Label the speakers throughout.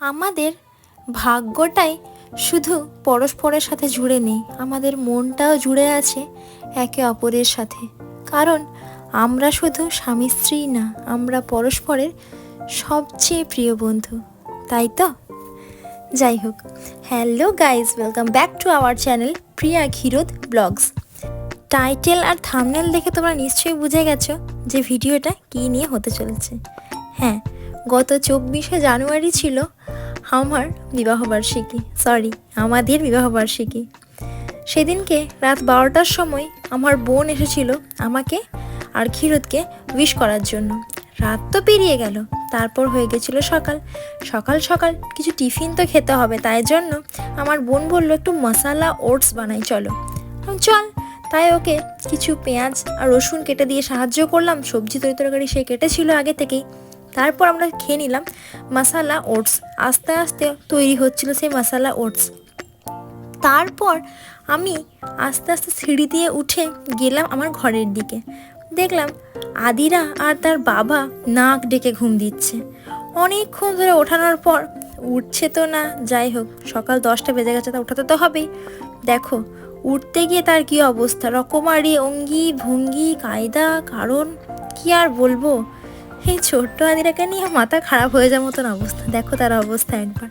Speaker 1: আমাদের ভাগ্যটাই শুধু পরস্পরের সাথে জুড়ে নেই, আমাদের মনটাও জুড়ে আছে একে অপরের সাথে। কারণ আমরা শুধু স্বামী স্ত্রী না, আমরা পরস্পরের সবচেয়ে প্রিয় বন্ধু, তাই তো? যাই হোক, hello guys welcome back to our channel Priya Kshirod blogs title R thumbnail দেখে তোমরা নিশ্চয়ই বুঝে গেছো যে ভিডিওটা কী নিয়ে হতে চলেছে। হ্যাঁ গত চব্বিশে জানুয়ারি ছিল আমার বিবাহবার্ষিকী সরি আমাদের বিবাহবার্ষিকী সেদিনকে রাত বারোটার সময় আমার বোন এসেছিল আমাকে আর ক্ষীরোদকে উইশ করার জন্য। রাত তো পেরিয়ে গেল তারপর হয়ে গেছিল সকাল। সকাল সকাল কিছু টিফিন তো খেতে হবে, তাই জন্য আমার বোন বলল, একটু মশালা ওটস বানাই, চলো। চল। তাই ওকে কিছু পেঁয়াজ আর রসুন কেটে দিয়ে সাহায্য করলাম, সবজি তরি তরকারি সে কেটেছিল আগে থেকেই। তারপর আমরা খেয়ে নিলাম মশালা ওটস। আস্তে আস্তে তৈরি হচ্ছিল সেই মশালা ওটস। তারপর আমি আস্তে আস্তে সিঁড়ি দিয়ে উঠে গেলাম আমার ঘরের দিকে। দেখলাম আদিরা আর তার বাবা নাক ডেকে ঘুম দিচ্ছে। অনেকক্ষণ ধরে ওঠানোর পর উঠছে তো না, যাই হোক, সকাল দশটা বেজে গেছে, তা ওঠাতে তো হবেই। দেখো, উঠতে গিয়ে তার কি অবস্থা? রকমারি, অঙ্গি, ভঙ্গি, কায়দা, কারণ কি আর বলব? এই ছোট্ট আদিরাকে নিয়ে মাথা খারাপ হয়ে যাওয়ার মতন অবস্থা। দেখো তার অবস্থা একবার।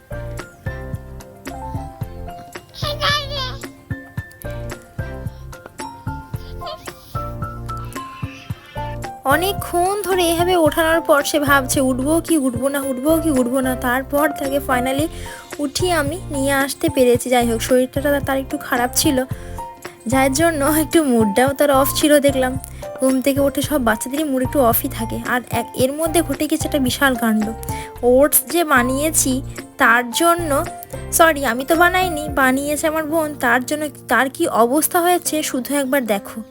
Speaker 1: অনেকক্ষণ ধরে এভাবে ওঠানোর পর সে ভাবছে, উঠবো কি, উঠবো না, উঠবো কি, উঠবো না? তারপর তাকে ফাইনালি উঠিয়ে আমি নিয়ে আসতে পেরেছি। যাই হোক, শরীরটা তার- একটু খারাপ ছিল। যার জন্য একটু মুডটাও তার অফ ছিল দেখলাম। ঘুম থেকে উঠে সব বাচ্চাদেরই মুড একটু অফই থাকে। আর এক এর মধ্যে ঘটে গেছে একটা বিশাল কাণ্ড। ওটস যে বানিয়েছি, তার জন্য সরি আমি তো বানাইনি, বানিয়েছে আমার বোন, তার জন্য তার কি অবস্থা হয়েছে শুধু একবার দেখো।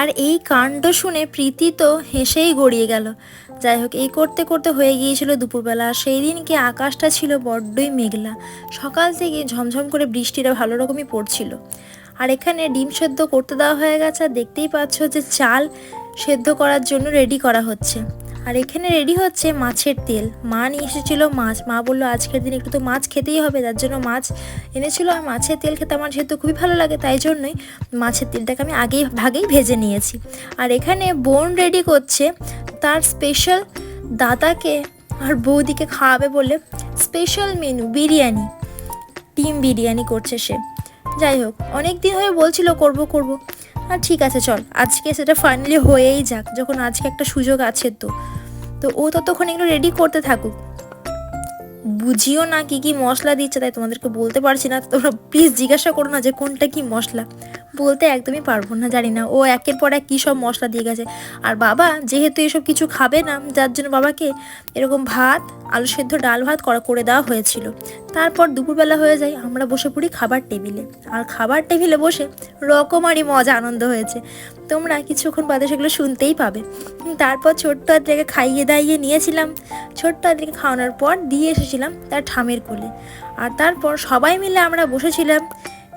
Speaker 1: আর এই কাণ্ড শুনে প্রীতি তো হেসেই গড়িয়ে গেল। যাই হোক, এই করতে করতে হয়ে গিয়েছিল দুপুরবেলা। সেই দিনকে আকাশটা ছিল বড্ডই মেঘলা। সকাল থেকে ঝমঝম করে বৃষ্টিটা ভালো রকমই পড়ছিল। আর এখানে ডিম সেদ্ধ করতে দেওয়া হয়ে গেছে। আর দেখতেই পাচ্ছ যে চাল সেদ্ধ করার জন্য রেডি করা হচ্ছে। আর এখানে রেডি হচ্ছে মাছের তেল। মা নিয়ে এসেছিল মাছ। মা বলল, আজকের দিন একটু তো মাছ খেতেই হবে, তার জন্য মাছ এনেছিল। আর মাছের তেল খেতে আমার যেহেতু খুবই ভালো লাগে, তাই জন্যই মাছের তেলটাকে আমি আগেই, ভাগেই ভেজে নিয়েছি। আর এখানে বোন রেডি করছে তার স্পেশাল দাদাকে আর বৌদিকে খাওয়াবে বলে স্পেশাল মেনু বিরিয়ানি। ডিম বিরিয়ানি করছে সে। যাই হোক অনেক দিন হয়ে বলছিল, করব করব। আর ঠিক আছে, চল। আজকে সেটা ফাইনালি হয়েই যাক, যখন আজকে একটা সুযোগ আছে তো। তো ও ততক্ষণ এগুলো রেডি করতে থাকুক। বুঝিও না কি কি মশলা দিচ্ছে, তাই তোমাদেরকে বলতে পারছি না। তোমরা প্লিজ জিজ্ঞাসা করো না যে কোনটা কি মশলা। বলতে একদমই পারব না, জানি না। ও একের পর এক কী সব মশলা দিয়ে গেছে। আর বাবা, যেহেতু এসব কিছু খাবে না, যার জন্য বাবাকে এরকম ভাত, আলু সেদ্ধ, ডাল ভাত করা, করে দেওয়া হয়েছিল। তারপর দুপুরবেলা হয়ে যায়, আমরা বসে পড়ি খাবার টেবিলে। আর খাবার টেবিলে বসে রকমারি মজা, আনন্দ হয়েছে। তোমরা কিছুক্ষণ বাদে সেগুলো শুনতেই পাবে। তারপর ছোট্ট আদ্রিকে খাইয়ে দাইয়ে নিয়েছিলাম। ছোট্ট আদ্রিকে খাওয়ানোর পর দিয়ে এসেছিলাম তার ঠামের কোলে। আর তারপর সবাই মিলে আমরা বসেছিলাম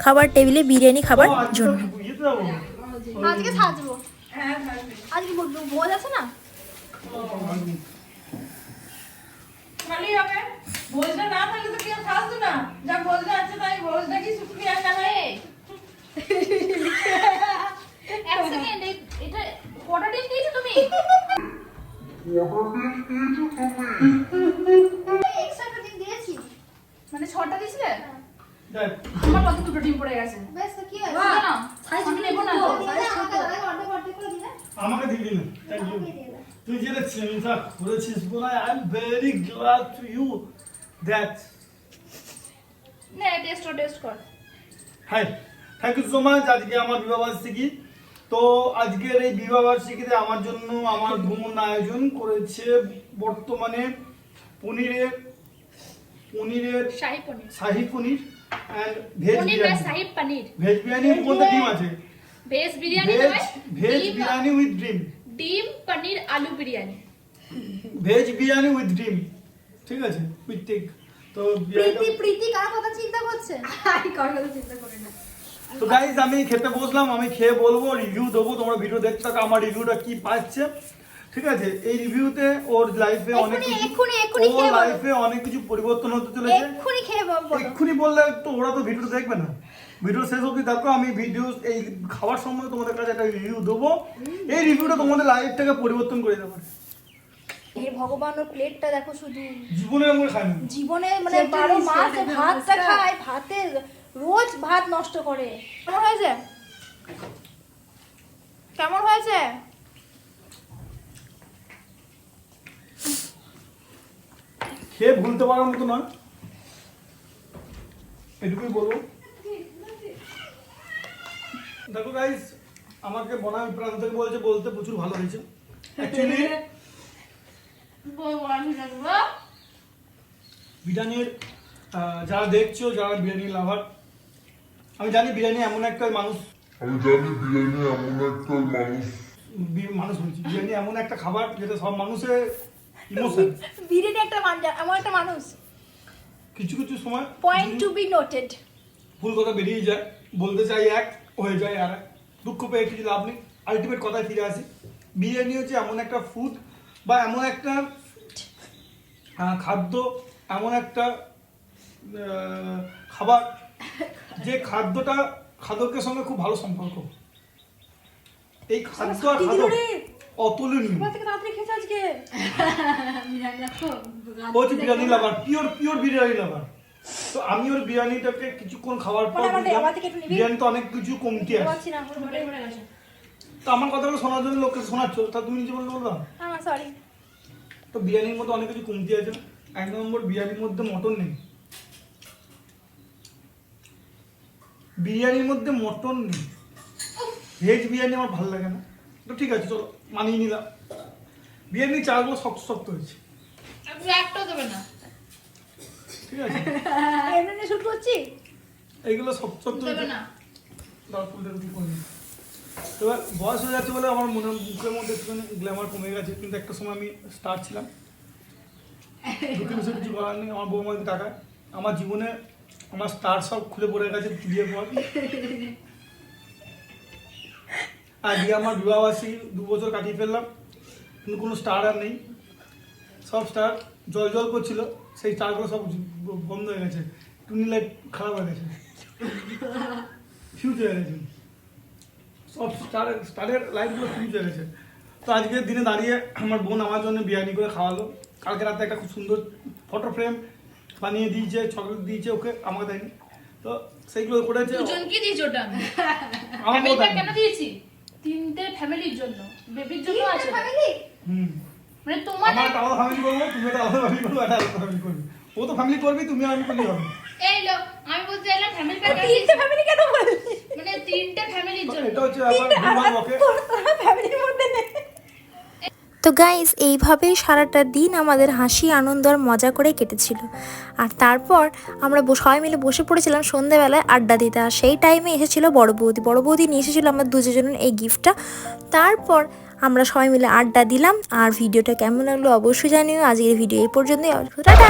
Speaker 1: খাবার টেবিলে বিরিয়ানি খাবার জন্য।
Speaker 2: আজকে সাজবো। আজকে বোঝ আছে না?
Speaker 3: খালি হবে। ভোজটা না থাকলে তো কেউ খাস না। যা ভোজটা আছে তাই ভোজটা কি শুকিয়ে আসা নয়
Speaker 2: এক সেকেন্ড এটা কটা ডিশ দিয়েছ তুমি? দিয়েছি
Speaker 3: মানে ছটা দিছিলে
Speaker 2: হ্যাঁ।
Speaker 3: আমার কত দুটো ডিম পড়ে গেছে।
Speaker 2: বেশ তো কি
Speaker 3: না, না, আমি নেব না।
Speaker 2: আমাকে
Speaker 4: দিবি না। তুই যেটা চিন্তা করেছিস বলে I am very glad to you that
Speaker 3: নে টেস্ট টেস্ট কর।
Speaker 4: Hi thank you so much আজকে আমার বিবাহ বার্ষিকী। তো আজকের এই বিবাহ বার্ষিকীতে আমার জন্য আমার ভ্রমণ আয়োজন করেছে বর্তমানে পনিরের পনিরের
Speaker 2: shahi paneer.
Speaker 4: Shahi paneer and veg biryani.
Speaker 2: Shahi paneer.
Speaker 4: Veg বিরিয়ানির মধ্যে ডিম আছে?
Speaker 2: Veg biryani
Speaker 4: veg biryani with ডিম
Speaker 2: ডিম পনির আলু বিরিয়ানি।
Speaker 4: ভেজ বিরিয়ানি উইথ ডিম ঠিক আছে উইথ টিক তো বিরিয়ানিটা-
Speaker 5: প্রীতি কার কথা চিন্তা করছে?
Speaker 4: তো গাইজ আমি খেতে বসলাম আমি খেয়ে বলব রিভিউ দেবো তোমরা ভিডিও দেখতে থাকো আমার রিভিউটা কি পাচ্ছে। ঠিক আছে এই রিভিউতে ওর লাইফে অনেক ওর লাইফে অনেক কিছু পরিবর্তন হতে চলেছে।
Speaker 5: এক্ষুনি খেয়ে
Speaker 4: এক্ষুনি বললে তো ওরা তো ভিডিও দেখবে না। ভিডিও শেষ অবধি দেখো আমি ভিডিও এই খাবার সম্বন্ধে তোমাদের কাছে একটা রিভিউ দেবো। এই রিভিউটা তোমাদের লাইফটাকে পরিবর্তন করে দেবে।
Speaker 5: হে ভগবান ওর প্লেটটা দেখো শুধু।
Speaker 4: জীবনে আমরা খাইনি
Speaker 5: জীবনে মানে বারো মাস ভাতটা খায় ভাতে রোজ ভাত নষ্ট করে। কেমন হয়েছে? কেমন হয়েছে?
Speaker 4: খেয়ে ভুলতে পারার মতো নয়। এটুকুই বলব। দেখো গাইস আমাকে বনাম প্রান্ত থেকে বলছে বলতে প্রচুর ভালো হয়েছে। অ্যাকচুয়ালি বিরিয়ানির যারা দেখছ যারা বিরিয়ানি লাভার আমি জানি বিরিয়ানি এমন একটা মানুষ
Speaker 6: আমি জানি বিরিয়ানি এমন একটা মানুষ।
Speaker 4: মানুষ বলছি বিরিয়ানি এমন একটা খাবার যেটা সব মানুষের ইমোশন
Speaker 5: বিরিয়ানি একটা মান এমন একটা মানুষ।
Speaker 4: কিছু কিছু সময়
Speaker 5: পয়েন্ট টু বি নোটেড
Speaker 4: ভুল কথা বেরিয়ে যায় বলতে চাই এক হয়ে যায় আর দুঃখ পেয়ে কিছু লাভ নেই। আলটিমেট কথায় ফিরে আসি। বিরিয়ানি হচ্ছে এমন একটা ফুড বা এমন একটা খাদ্য এমন একটা খাবার যে খাদ্যটা খাদকের সঙ্গে খুব ভালো সম্পর্ক। এই খাদ্য আর খাদক অতুলনীয়।
Speaker 5: আজকে।
Speaker 4: হচ্ছে biryani lover pure pure biryani lover. তো আমি ওর বিরিয়ানিটাকে কিছুক্ষণ খাওয়ার পর? বিরিয়ানি তো অনেক কিছু কমতি আছে। তো আমার কথাগুলো শোনার জন্য লোককে শোনাচ্ছ তা তুমি নিজে বলতে বলবা?
Speaker 5: সরি
Speaker 4: তো বিরিয়ানির মধ্যে অনেক কিছু কমতি আছে এক নম্বর বিরিয়ানির মধ্যে মটন নেই। বিরিয়ানির মধ্যে মটন নেই। ভেজ বিরিয়ানি আমার ভালো লাগে না। তো ঠিক আছে চলো মানিয়ে নিলাম। বিরিয়ানির চালগুলো শক্ত শক্ত হয়েছে।
Speaker 2: একটাও দেবে না।
Speaker 4: ঠিক আছে।
Speaker 5: এমনি শুট করছি?
Speaker 4: এইগুলো শক্ত শক্ত
Speaker 2: দেবে
Speaker 4: হয়েছে।
Speaker 2: না।
Speaker 4: দাও ফুলটা রুটি করে নিই। এবার বয়স হয়ে যাচ্ছে বলে আমার মনে মুখের মধ্যে একটুখানি গ্ল্যামার কমে গেছে কিন্তু একটা সময় আমি স্টার ছিলাম। দুঃখে বিষয় কিছু করার নেই আমার বৌমাকে টাকা আমার জীবনে আমার স্টার সব খুলে পড়ে গেছে বিয়ের পর। আজকে আমার বিবাহবাসী দু বছর কাটিয়ে ফেললাম। কিন্তু কোনো স্টার আর নেই। সব স্টার জল জল করছিল। সেই স্টারগুলো সব বন্ধ হয়ে গেছে। টুনি লাইট খারাপ হয়ে গেছে। ফিউজ হয়ে গেছে। সব স্টার স্টারের লাইটগুলো ফিউজ হয়ে গেছে। তো আজকের দিনে দাঁড়িয়ে আমার বোন আমার জন্য বিরিয়ানি করে খাওয়ালো। কালকে রাতে একটা খুব সুন্দর ফটো ফ্রেম বানিয়ে দিয়েছে চকলেট দিয়েছে ওকে আমাকে দেয়নি। তো সেইগুলো করেছে।
Speaker 2: দুজনকে দিয়েছি ওটা? আমি কেন দিয়েছি? তিনটে ফ্যামিলির জন্য বেবির জন্য আছে। ফ্যামিলি
Speaker 4: হুম।
Speaker 2: মানে তোমার
Speaker 4: আমার একটা আলাদা ফ্যামিলি করব তুমি একটা আলাদা ফ্যামিলি করবে একটা আলাদা ফ্যামিলি করবে। ও তো ফ্যামিলি করবে তুমি আমি করলে হবে।
Speaker 2: এই লো আমি বলতে চাইলাম ফ্যামিলি প্যাক
Speaker 5: তিনটে ফ্যামিলি কেন বললি?
Speaker 2: মানে তিনটে ফ্যামিলির জন্য।
Speaker 4: এটা হচ্ছে আবার ভুলভাল বকে
Speaker 5: ফ্যামিলির মধ্যে নেই
Speaker 1: তো গাইজ এইভাবেই সারাটা দিন আমাদের হাসি, আনন্দ আর মজা করে কেটেছিল। আর তারপর আমরা সবাই মিলে বসে পড়েছিলাম সন্ধ্যেবেলায় আড্ডা দিতে। আর সেই টাইমে এসেছিল বড় বৌদি। বড় বৌদি নিয়ে এসেছিল আমার দুজনের এই গিফটটা তারপর আমরা সবাই মিলে আড্ডা দিলাম। আর ভিডিওটা কেমন লাগল অবশ্যই জানিও। আজকের ভিডিও এই পর্যন্তই। টাটা!